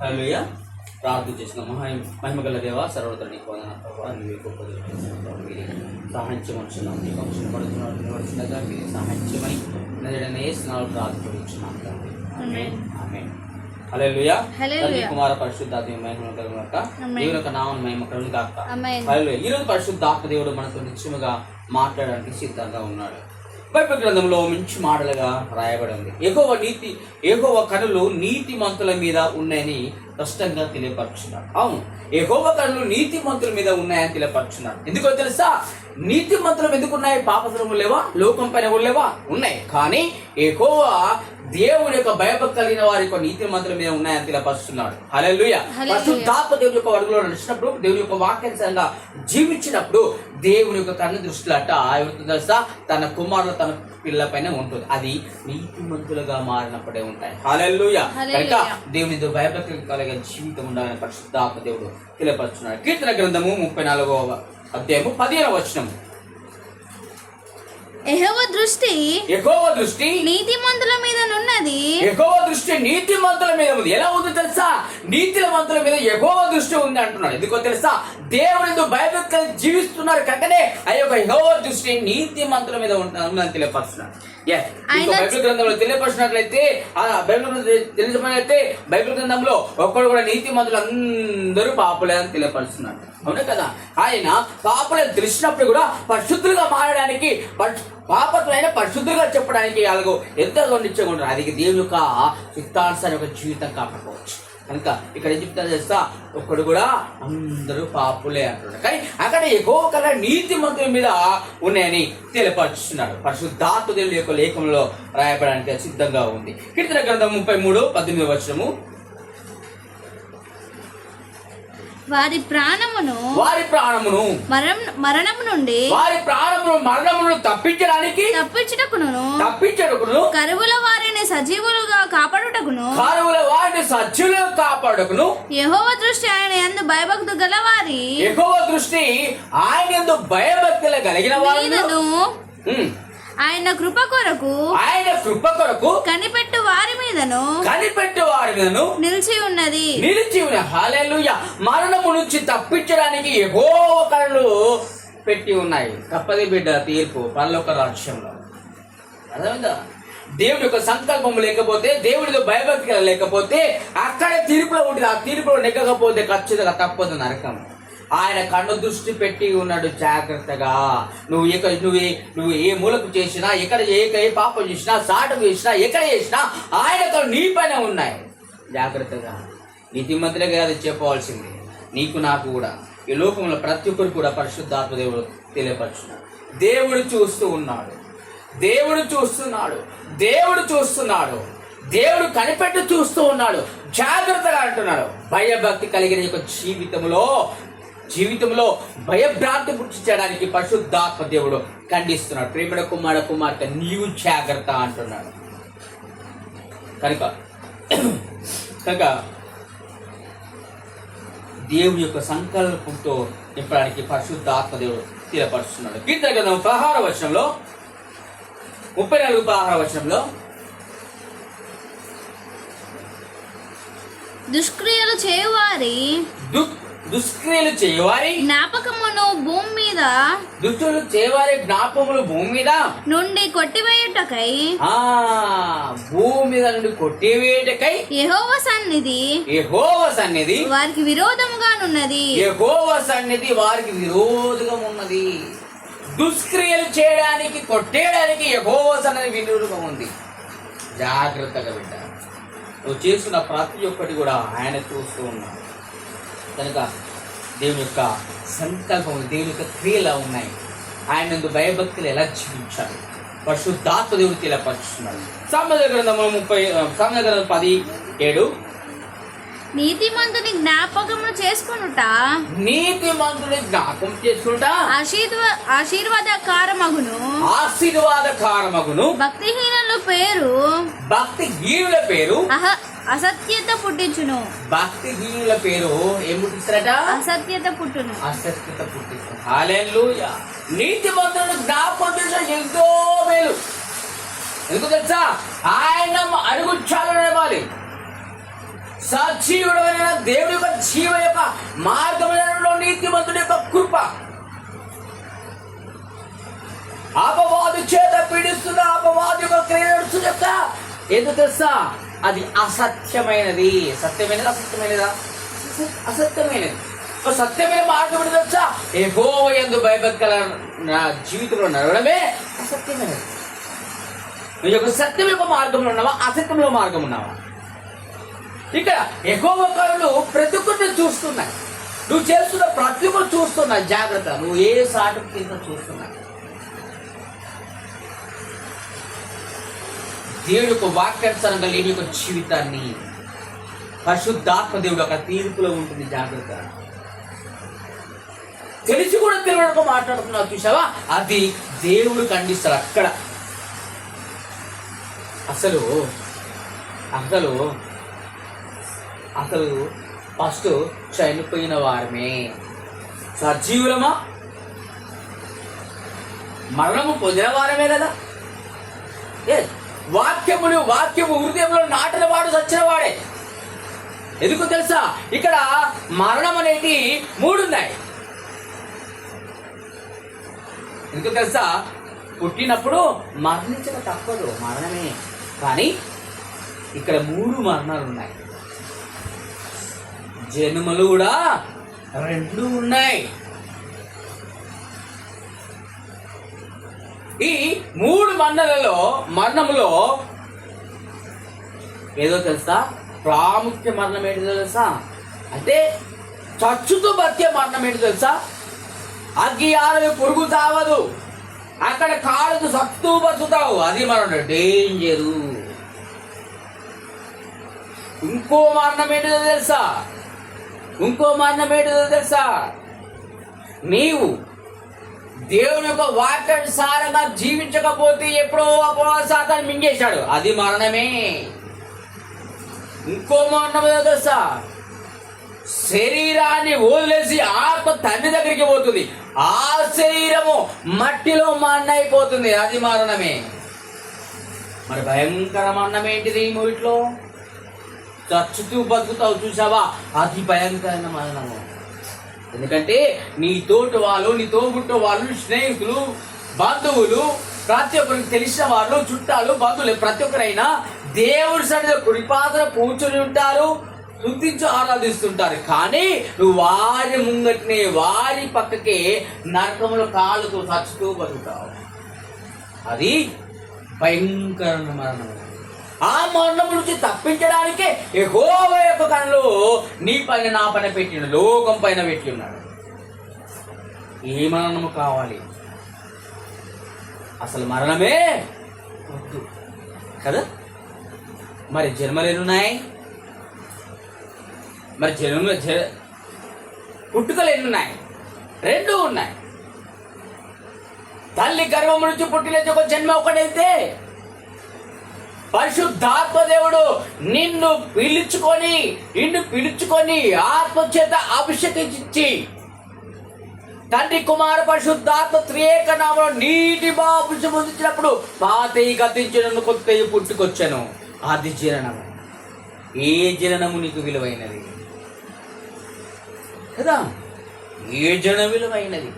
హల్లెలూయా. ప్రార్థన చేసిన మహా మహిమగల దేవ సర్వత నీకు వందన ప్రభావ నీవే గొప్ప దేవుడు. మీరే సహాయించమనుచున్నాం నీకు అవసరం పడుతున్నాడు మీరు సహాయించమని నజడనే స్నాలు ప్రార్థించున్నాం. తండ్రి. కుమార పరిశుద్ధాత్మ మహిమ కలుగుగాక ఆమేన్. దేవుని యొక్క నామం మహిమ కలుగుగాక ఆమేన్. హల్లెలూయా. ఈ రోజు పరిశుద్ధాత్మ దేవుడు మనతో నిత్యముగా మాట్లాడడానికి సిద్ధంగా ఉన్నాడు. బైబిల్ గ్రంథంలో మంచి మాటలుగా రాయబడి ఉంది ఎగోవ నీతి ఎగోవ కనులు నీతి మంతుల మీద ఉన్నాయని స్పష్టంగా తెలియపరుచున్నాడు అవును ఎగోవ కనులు నీతి మంతుల మీద ఉన్నాయని తెలియపరుచున్నాడు ఎందుకో తెలుసా? నీతి మంతులు ఎందుకున్నాయి ఉన్నాయి లేవా? లోకం పైన లేవా? ఉన్నాయి. కానీ ఎగోవ దేవుడి యొక్క భయభక్తి కలిగిన వారి యొక్క నీతి మంత్రుల మీద ఉన్నాయని తెలియపరుస్తున్నాడు. హల్లెలూయా. పరిశుద్ధాత్మ దేవుని యొక్క అడుగులో నడిచినప్పుడు దేవుని యొక్క వాక్యానుసారంగా జీవించినప్పుడు దేవుని యొక్క కన్ను దృష్టిలో అట్ట తెలుసా? తన కుమారుడు తన పిల్ల పైన ఉంటుంది. అది నీతిమంతులుగా మారినప్పుడే ఉంటాయి. హల్లెలూయా. కనుక దేవుని భయభక్తి కలిగే జీవితం ఉండాలని పరిశుద్ధాత్మ దేవుడు తెలియపరుస్తున్నాడు. కీర్తన గ్రంథము ముప్పై నాలుగవ అధ్యాయము పదిహేనవ వచనం యెహోవా దృష్టి ఎగోవ దృష్టి నీతిమంతుల మీద నున్నది. ఎగోవ దృష్టి నీతి మంతుల మీద ఉంది. ఎలా ఉందో తెలుసా? నీతిల మంతుల మీద ఎగోవ దృష్టి ఉంది అంటున్నాడు. ఎందుకో తెలుసా? ఎందుకు భయభక్తి జీవిస్తున్నారు కనుకనే ఆ యొక్క ఎగోవ దృష్టి నీతి మంతుల మీద ఉంట- ఉందని తెలియపరుస్తున్నాడు. బైబిల్ గ్రంథంలో తెలియపరిచినట్లయితే ఆ బైబిల్ తెలిసినట్లయితే బైబిల్ గ్రంథంలో ఒక్కడు కూడా నీతి మంతులు అందరూ పాపులే అని తెలియపరుస్తున్నాడు. అవునా కదా? ఆయన పాపలను తెలిసినప్పుడు కూడా పరిశుద్ధులుగా మారడానికి పరిశు- పాపతులైన పరిశుద్ధులుగా చెప్పడానికి అలాగో ఎంత నిశ్చయం అది దేవుని యొక్క చిత్తానుసారి ఒక జీవితం కాపాడుకోవచ్చు కనుక ఇక్కడ ఏం చెప్తా చేస్తా ఒక్కడు కూడా అందరూ పాపులే అంటున్నాడు. కానీ అక్కడ ఎక్కువ కల నీతి మంత్రుల మీద ఉన్నాయని తెలియపరుచుతున్నాడు పరిశుద్ధాత్మ దేవుని యొక్క లేఖంలో రాయబడడానికి సిద్ధంగా ఉంది. కీర్తన గ్రంథం ముప్పై మూడు పద్దెనిమిది వచ్చము వారి ప్రాణమును వారి ప్రాణమును మరణం మరణము నుండి వారి ప్రాణమును మరణమును తప్పించడానికి తప్పించుటకును తప్పించడుకును. కరువుల వారిని సజీవులుగా కాపాడుటకును. కారువుల వారిని సజ్జులు కాపాడుకును. యెహోవా దృష్టి ఆయన ఎందు భయభక్తు గలవారి. ఎక్కువ దృష్టి ఆయన ఎందు భయభక్తులు కలిగిన వారు. ఆయన కృప కొరకు ఆయన కృప కొరకు కనిపెట్టు వారి మీదను కనిపెట్టు వారి మీదను నిలిచి ఉన్నది. నిలిచి ఉన్న హాలేలుయ మరణము నుంచి తప్పించడానికి ఎగో కళ్ళు పెట్టి ఉన్నాయి. తప్పది బిడ్డ తీర్పు పరలోక రాజ్యంలో. అర్థమైందా? దేవుడి యొక్క సంకల్పం లేకపోతే దేవుడితో భయభక్తి లేకపోతే అక్కడే తీర్పులో ఉంటుంది ఆ తీర్పులో నెగ్గకపోతే ఖచ్చితంగా తప్పదు నరకం. ఆయన కన్ను దృష్టి పెట్టి ఉన్నాడు జాగ్రత్తగా. నువ్వు ఇక నువ్వు నువ్వు ఏ మూలకు చేసినా ఎక్కడ ఏ ఏ పాపం చేసినా సాటం చేసినా ఎక్కడ చేసినా ఆయన నీ పైన ఉన్నాయి. జాగ్రత్తగా. నీతిమంతులే అది చెప్పవలసింది. నీకు నాకు కూడా. ఈ లోకంలో ప్రతి ఒక్కరు కూడా పరిశుద్ధాత్మ దేవుడు తెలియపరుచున్నాడు. దేవుడు చూస్తూ ఉన్నాడు. దేవుడు చూస్తున్నాడు. దేవుడు చూస్తున్నాడు. దేవుడు కనిపెట్టి చూస్తూ ఉన్నాడు. జాగ్రత్తగా అంటున్నాడు. భయభక్తి కలిగిన యొక్క జీవితంలో జీవితంలో భయభ్రాంతి పుట్టించడానికి పరిశుద్ధాత్మ దేవుడు ఖండిస్తున్నాడు. ప్రేమడ కుమార కుమార్తె నీవు జాగ్రత్త అంటున్నాడు. కనుక కనుక దేవుని యొక్క సంకల్పంతో నింపడానికి పరిశుద్ధాత్మ దేవుడు తెలియపరుస్తున్నాడు కీర్తన గ్రంథం పదహార వచనంలో ముప్పై నాలుగు పదహార వచనంలో దుష్క్రియలు చేయువారి దు దుష్క్రియలు చేయవారి జ్ఞాపకమును భూమి మీద దుష్టులు చేయవారి జ్ఞాపములు భూమి మీద? నుండి కొట్టివేయుటకై ఆ భూమి మీద నుండి కొట్టివేటకై యెహోవ సన్నిధి యెహోవ సన్నిధి వారికి విరోధముగానున్నది యెహోవ సన్నిధి వారికి విరోధంగా ఉన్నది. దుష్క్రియలు చేయడానికి కొట్టేయడానికి యెహోవ సన్నిధి విరోధంగా ఉంది. జాగ్రత్తగా బిడ్డ నువ్వు చేస్తున్న ప్రతి ఒక్కటి కూడా ఆయన చూస్తూ ఉన్నాడు. కనుక దేవుని యొక్క సంకల్పం దేవుని యొక్క క్రియలు ఉన్నాయి? ఆయన భయభక్తులు ఎలా జీవించాలి? పరిశుద్ధాత్మ దేవుడు తెలియపరుచున్నాడు సామెత గ్రంథము ముప్పై సామెత గ్రంథం పది ఏడు. నీతిమంతుని జ్ఞాపకమును చేసుకొనుట. నీతి మంత్రుని జ్ఞాపం చేసుకుంటా ఆశీర్వ ఆశీర్వాదకారమగును. ఆశీర్వాద కారమగును భక్తిహీనుల పేరు. భక్తి హీనుల పేరు అసత్యత పుట్టించును. భక్తి హీనుల పేరు ఏం పుట్టిస్తారట అసత్యత పుట్టును. అసత్యత పుట్టిస్తారు హాలెలూయా నీతి మంత్రులు జ్ఞాపకం చేసిన ఎంతో మేలు. ఎందుకు తెలుసా? ఆయన అడుగు చాలనివ్వాలి సజీవుడమైన దేవుడి యొక్క జీవ యొక్క మార్గంలో నీతిమంతుడి యొక్క కృప. అపవాది చేత పీడిస్తున్న అపవాది యొక్క క్రియ నడుస్తుంది యొక్క ఎందుకు తెలుసా? అది అసత్యమైనది. సత్యమైనది అసత్యమైనదా? అసత్యమైనది. సత్యమైన మార్గం ఏంటో తెలుసా ఏహో ఎందు భయభక్తుల నా జీవితంలో నడవడమే అసత్యమైనది. నువ్వు యొక్క సత్యం యొక్క మార్గంలో ఉన్నావా? అసత్యంలో మార్గం ఉన్నావా? ఇక్కడ ఎక్కువ కరులు ప్రతి ఒక్కరిని చూస్తున్నాయి. నువ్వు చేస్తున్న ప్రతి ఒక్కరు చూస్తున్నా జాగ్రత్త. నువ్వు ఏ సాటు కింద చూస్తున్నా దేవుడు యొక్క వాక్యానుసారంగా లేని యొక్క జీవితాన్ని పరిశుద్ధాత్మ దేవుడు ఒక తీర్పులో ఉంటుంది జాగ్రత్త. తెలిసి కూడా తెలియక మాట్లాడుతున్నావు చూసావా అది దేవుడు ఖండిస్తాడు అక్కడ. అసలు అసలు అసలు ఫస్ట్ చనిపోయిన వారమే. సజీవులమా? మరణము పొందిన వారమే కదా? ఏ వాక్యములు వాక్యము హృదయంలో నాటిన వాడు చచ్చిన వాడే. ఎందుకు తెలుసా? ఇక్కడ మరణం అనేది మూడు ఉన్నాయి ఎందుకు తెలుసా? పుట్టినప్పుడు మరణించక తప్పదు మరణమే. కానీ ఇక్కడ మూడు మరణాలు ఉన్నాయి. జన్మలు కూడా రెండు ఉన్నాయి. ఈ మూడు మండలలో మరణములో ఏదో తెలుసా? ప్రాముఖ్య మరణం ఏంటి తెలుసా? అంటే చచ్చుతూ బతికే మరణం ఏంటి తెలుసా? అగ్గి ఆరవి పురుగు తావదు. అక్కడ కాళ్ళకు సత్తూ బతుకుతావు అది మరణం డేంజరు ఇంకో మరణం ఏంటిదో తెలుసా? ఇంకో మరణం ఏంటిదో తెలుసా? నీవు దేవుని యొక్క వాక్యానుసారంగా జీవించకపోతే ఎప్పుడో అపవాసాతాన్ని మింగేశాడు. అది మరణమే. ఇంకో మరణం ఏదో తెలుసా? శరీరాన్ని వదిలేసి ఆత్మ తండ్రి దగ్గరికి పోతుంది. ఆ శరీరము మట్టిలో మన్న అయిపోతుంది అది మరణమే. మరి భయంకర మరణం ఏంటిది ఈ మూవిట్లో చచ్చుతూ బతుకుతావు చూసావా? అది భయంకరమైన మరణము. ఎందుకంటే నీ తోటి వాళ్ళు నీ తోబుట్టు వాళ్ళు స్నేహితులు బంధువులు ప్రతి ఒక్కరికి తెలిసిన వాళ్ళు చుట్టాలు బంధువులు ప్రతి ఒక్కరైనా దేవుడి సన్నిధిలో కుడిపాత్ర కూర్చొని ఉంటారు స్తుతించు ఆరాధిస్తుంటారు. కానీ నువ్వు వారి ముంగటినే వారి పక్కకే నరకంలో కాళ్ళతో చచ్చుతూ బతుకుతావు. అది భయంకరమైన మరణం. ఆ మరణం నుంచి తప్పించడానికే ఎహోవ యొక్క కనులు నీ పైన నా పైన పెట్టిన లోకం పైన పెట్టి ఉన్నాడు. ఏ మరణము కావాలి. అసలు మరణమే వద్దు. కదా? మరి జన్మలు ఎన్నున్నాయి? మరి జన్మ జ పుట్టుకలు ఎన్నున్నాయి? రెండు ఉన్నాయి. తల్లి గర్భం నుంచి పుట్టిన ఒక జన్మ ఒకటైతే పరిశుద్ధాత్మ దేవుడు నిన్ను పిలుచుకొని నిన్ను పిలుచుకొని ఆత్మ చేత అభిషేకించి తండ్రి కుమార పరిశుద్ధాత్మ త్రియేక నామలో నీటి బాబు పొందించినప్పుడు పాతయి గతించిన కొత్త పుట్టుకొచ్చాను. అది జీరణము ఏ జీరణము నీకు విలువైనది? కదా? ఏ జనం విలువైనది?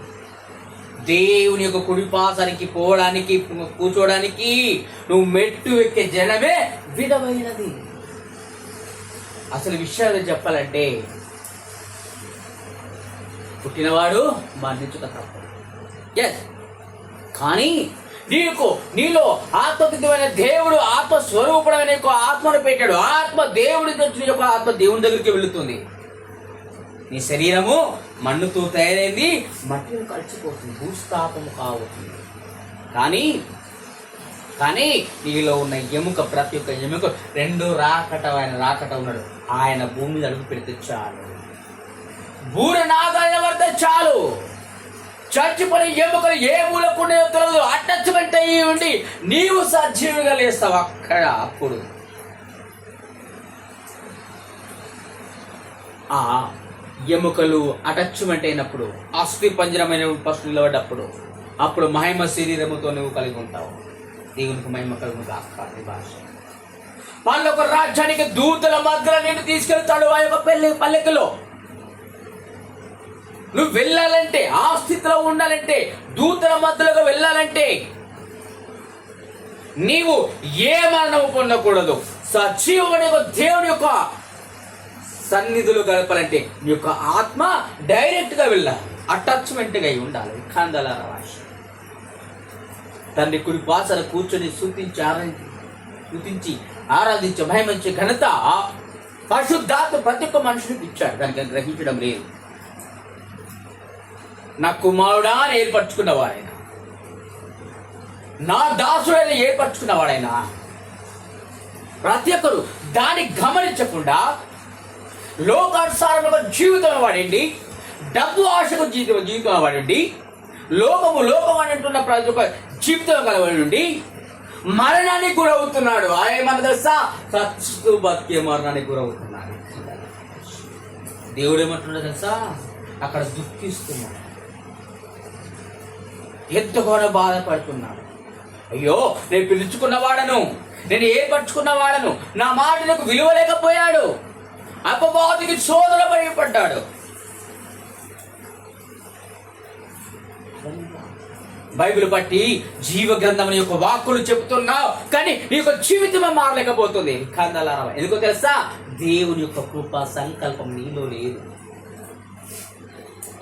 దేవుని యొక్క కుడిపాసానికి పోవడానికి కూర్చోవడానికి నువ్వు మెట్టు ఎక్కే జనమే విడవైనది అసలు విషయాలు చెప్పాలంటే పుట్టినవాడు మరణించుట తప్పదు. ఎస్ కానీ నీకు నీలో ఆత్మకృతమైన దేవుడు ఆత్మ స్వరూపమైన యొక్క ఆత్మను పెట్టాడు. ఆత్మ దేవుడి నుంచి యొక్క ఆత్మ దేవుని దగ్గరికి వెళుతుంది. నీ శరీరము మన్నుతో తయారైంది మట్టిని కలిసిపోతుంది భూస్థాపము కావుతుంది కానీ కానీ నీలో ఉన్న ఎముక ప్రతి ఒక్క ఎముక రెండు రాకట ఆయన రాకట ఉన్నాడు. ఆయన భూమి అడుగు పెడితే చాలు. బూర నాగాల పడితే చాలు. చచ్చిపోయిన ఎముకలు ఏ మూలకుండా తెలియదు అటాచ్మెంట్ అయ్యి ఉండి నీవు సజీవిగా లేస్తావు అక్కడ అప్పుడు. ఆ ఎముకలు అటాచ్మెంట్ అయినప్పుడు అస్థి పంజరమైన ఫస్ట్ నిలబడ్డప్పుడు అప్పుడు మహిమ శరీరముతో నువ్వు కలిగి ఉంటావు. దేవునికి మహిమ కలుగు కాదు భాష. వాళ్ళొక రాజ్యానికి దూతల మధ్యలో నేను తీసుకెళ్తాడు ఆ యొక్క పెళ్ళి పల్లెకలో. నువ్వు వెళ్ళాలంటే ఆ స్థితిలో ఉండాలంటే దూతల మధ్యలోకి వెళ్ళాలంటే నీవు ఏ మరణము పొందకూడదు. సజీవుని యొక్క దేవుని యొక్క సన్నిధులు గడపాలంటే మీ యొక్క ఆత్మ డైరెక్ట్గా వెళ్ళాలి. అటాచ్మెంట్గా అయి ఉండాలి. కందల భాష తండ్రి కుడి పాసన కూర్చొని సూచించి ఆరాధించి సూచించి ఆరాధించే భయమంచి ఘనత పరిశుద్ధాత్మ ప్రతి ఒక్క మనుషునికి ఇచ్చాడు. దానికి గ్రహించడం లేదు. నా కుమారుడా అని ఏర్పరచుకున్నవాడైనా నా దాసుడైన ఏర్పరచుకున్నవాడైనా ప్రతి ఒక్కరు దాన్ని గమనించకుండా లోకానుసారమైన జీవితం వాడండి. డబ్బు ఆశకు జీవితం జీవితం వాడండి. లోకము లోకం అని అంటున్న ప్రతి ఒక్క జీవితం కలవాడండి మరణానికి గురవుతున్నాడు. ఆయన తెలుసా? సచ్చు బతికే మరణానికి గురవుతున్నాడు. దేవుడు ఏమంటున్నాడు తెలుసా? అక్కడ దుఃఖిస్తున్నాడు. ఎంతగానో బాధపడుతున్నాడు. అయ్యో నేను పిలుచుకున్న వాడను. నేను ఏర్పరచుకున్న వాడను. నా మాటలకు విలువ లేకపోయాడు. అపవాదికి సోదర భయపడ్డాడు. బైబిల్ బట్టి జీవ గ్రంథం యొక్క వాక్కులు చెప్తున్నావు కానీ నీ యొక్క జీవితం మారలేకపోతుంది. కందలారా ఎందుకో తెలుసా? దేవుని యొక్క కృప సంకల్పం నీలో లేదు.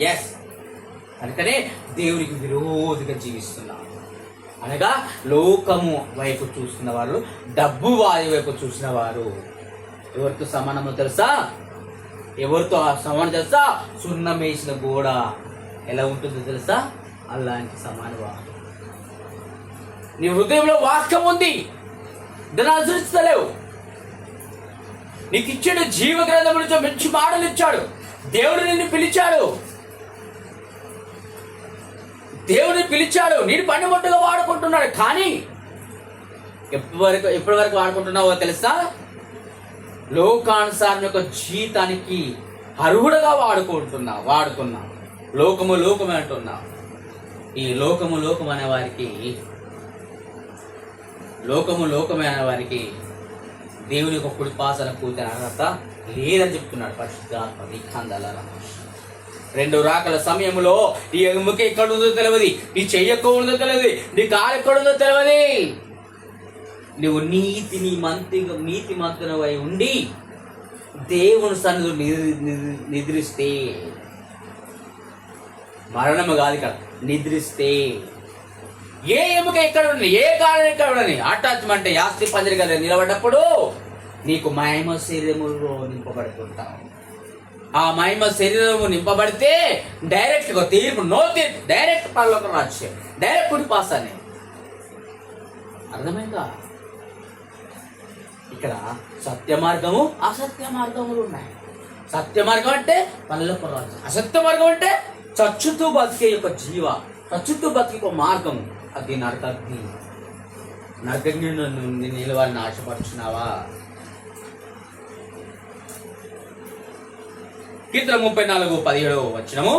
ఎస్ అందుకనే దేవునికి విరోధిగా జీవిస్తున్నావు అనగా లోకము వైపు చూసిన వారు డబ్బు వారి వైపు చూసిన వారు. ఎవరితో సమానమో తెలుసా? ఎవరితో ఆ సమానం తెలుసా? సున్నం వేసిన గోడ. ఎలా ఉంటుందో తెలుసా? అలాంటి సమానమా? నీ హృదయంలో వాక్యం ఉంది. దాన్ని అనుసరిస్తలేవు నీకు ఇచ్చిన జీవ గ్రంథం నుంచి మంచి మాటలు ఇచ్చాడు. దేవుడు నిన్ను పిలిచాడు. దేవుడిని పిలిచాడు. నేను పనిముట్టుగా వాడుకుంటున్నాడు కానీ ఎప్పటి వరకు ఎప్పటి వరకు వాడుకుంటున్నావో తెలుసా? లోకానుసారం యొక్క జీతానికి అర్హుడుగా వాడుకుంటున్నా వాడుకున్నా లోకము లోకమే అంటున్నా. ఈ లోకము లోకం అనే వారికి లోకము లోకమే అనే వారికి దేవుని యొక్క కుడిపాసన కూర్చొని అర్హత లేదని చెప్తున్నాడు పరిశుద్ధాత్మ విఖాందాల రెండు రాకల సమయంలో నీ ఎముక ఎక్కడ ఉందో తెలియదు నీ చెయ్యి ఎక్కడ ఉందో తెలియదు నీ కాలు ఎక్కడుందో తెలియదు. నువ్వు నీతి నీ మంతి నీతి మంతునవై ఉండి దేవుని సన్నిధి నిద్రిస్తే మరణము కాదు ఇక్కడ నిద్రిస్తే. ఏ ఎముక ఎక్కడ ఉండని ఏ కాలం ఎక్కడ ఉండని అటాచ్మెంట్ యాస్తి పందిరి కదా నిలబడ్డప్పుడు నీకు మహిమ శరీరములో నింపబడుతుంటావు. ఆ మహిమ శరీరము నింపబడితే డైరెక్ట్గా తీర్పు నో తీర్పు డైరెక్ట్ పర్లోకం రాజ్యం డైరెక్ట్ కుడి పాస్ అని అర్థమైందా? ఇక్కడ సత్య మార్గము అసత్య మార్గములు ఉన్నాయి సత్య మార్గం అంటే పల్లెపు రాజ్యం అసత్య మార్గం అంటే చచ్చుతూ బతికే యొక్క జీవ చచ్చుతూ బతికే ఒక మార్గం అది నరకగ్ని నరకగ్ని నుండి నిలవాలని ఆశపడుచున్నావా? కీర్తన ముప్పై నాలుగు పదిహేడు వచ్చినము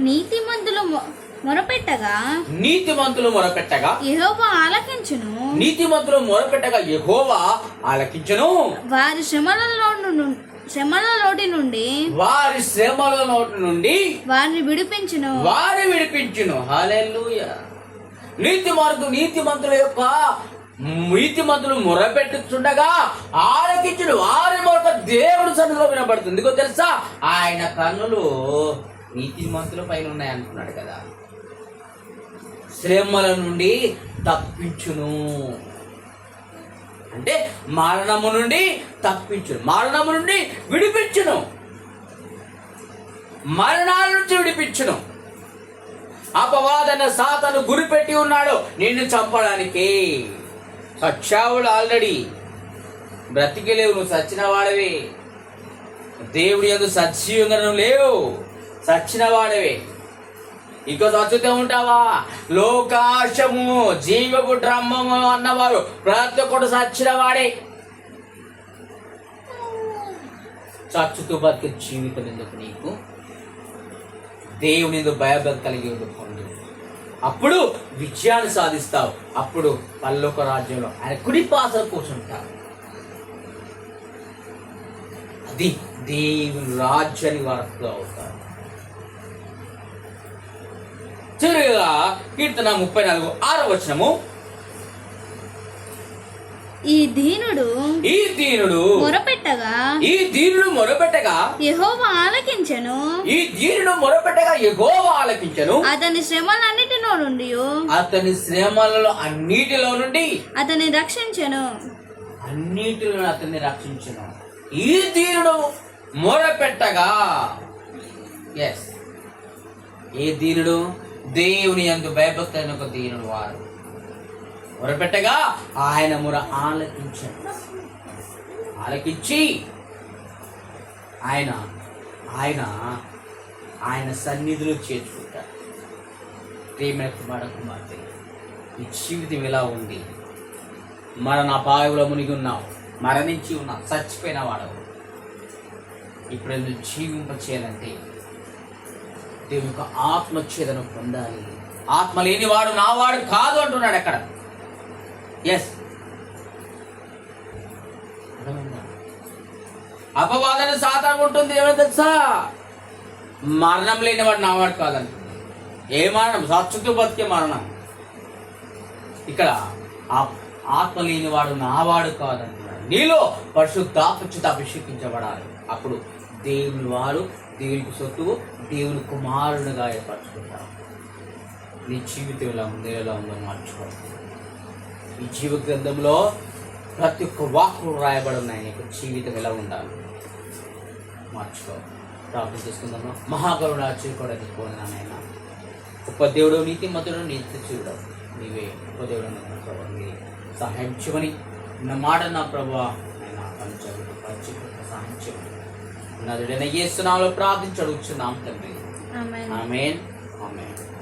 నీతిమంతులు మొరపెట్టగా? నీతిమంతులు మొరపెట్టగా? యెహోవా ఆలకించును. నీతిమంతులు మొరపెట్టగా యెహోవా ఆలకించను. వారి శ్రమలలో శ్రమల నోటి నుండి వారి శ్రమల నోటి నుండి వారిని విడిపించును. వారి విడిపించును. హల్లెలూయా. నీతి మార్గం నీతిమంతుల యొక్క నీతిమంతులు మొరపెట్టుచుండగా ఆలకించుడు వారి మొరక దేవుడు సన్నిధిలో వినబడుతుంది. తెలుసా? ఆయన కన్నులు నీతిమంతుల పైన ఉన్నాయి అంటున్నాడు కదా. శ్రమల నుండి తప్పించును. అంటే మరణము నుండి తప్పించును. మరణము నుండి విడిపించును. మరణాల నుంచి విడిపించును. అపవాదన సాతను గురిపెట్టి ఉన్నాడు. నిన్ను చంపడానికి. సచ్చావుడు ఆల్రెడీ బ్రతికలేవు. నువ్వు సచ్చిన వాడవే. దేవుడి యొక్క సజీవంగా నువ్వు లేవు. సచ్చిన వాడవే. ఇంకో చచ్చుతూ ఉంటావా? లోకాశము జీవపు బ్రహ్మము అన్నవారు. ప్రతి ఒక్కడు సచ్చిన వాడే. చచ్చుతూ బతికే జీవితం ఎందుకు నీకు? దేవుని భయభక్తి కలిగి ఉండు పొందు. అప్పుడు విజయాన్ని సాధిస్తావు. అప్పుడు పల్లొక రాజ్యంలో ఆయన కుడి పాసలు కూర్చుంటారు. అది దేవుని రాజ్యాన్ని వారసులు అవుతారు. చివరిగా కీర్తన ముప్పై నాలుగు ఆరో వచనము. ఈ దీనుడు ఈ దీనుడు మొరపెట్టగా ఈ దీనుడు మొరపెట్టగా యెహోవా ఆలకించెను. ఈ దీనుడు మొరపెట్టగా ఎగోవ ఆలకించను. అతని శ్రమలన్నిటిలో నుండి అతని శ్రమలలో అన్నిటిలో నుండి అతని రక్షించెను. అన్నిటిలో అతన్ని రక్షించను. ఈ దీనుడు మొరపెట్టగా. ఎస్ ఏ దీనుడు? దేవుని యందు భయభక్తులైన ఒక దీనుడు వారు. మొరపెట్టగా ఆయన మొర ఆలకించాడు ఆలకించి ఆయన ఆయన ఆయన సన్నిధిలో చేర్చుకుంటాడు ప్రేమ కుమార కుమార్తె నీ జీవితం ఎలా ఉంది? మరణ అపాయంలో మునిగి ఉన్నావు మరణించి ఉన్నావు చచ్చిపోయిన వాడవు. ఇప్పుడు నువ్వు జీవింప చేయాలంటే దేవుని యొక్క ఆత్మచ్ఛేదన పొందాలి. ఆత్మ లేనివాడు నావాడు కాదు అంటున్నాడు అక్కడ. ఎస్ అపవాదన సాతాను ఉంటుంది ఏమైనా తెలుసా? మరణం లేనివాడు నావాడు కాదని ఏ మరణం? సచ్చుతూ బతికే మరణం. ఇక్కడ ఆత్మ లేనివాడు నావాడు కాదంటున్నాడు. నీలో పరిశుద్ధాపచ్యుత అభిషేకించబడాలి. అప్పుడు దేవుని వారు దేవునికి సొత్తు దేవుని కుమారునిగా ఏర్పరచుకుంటాం నీ జీవితం ఎలా ఉంది ఎలా ఉందో మార్చుకోవాలి ఈ జీవ గ్రంథంలో ప్రతి ఒక్క వాక్కు రాయబడి ఉన్నాయి. నీకు జీవితం ఎలా ఉండాలి? మార్చుకో ప్రార్థన చేసుకుందాము? మహాకరుడు ఆశ్చర్యకూడదు పోయినానైనా గొప్ప దేవుడు నీతి మతుడు నీతి చూడవు నీవే గొప్ప దేవుడు నీ సహాయం చేయమని నా మాట నా ప్రభు. ఆయన సహాయం చేయమని నదుడైన ఏ ప్రార్థించి అడుగుచున్నాం తండ్రి. ఆమేన్. ఆమెన్. ఆమెన్.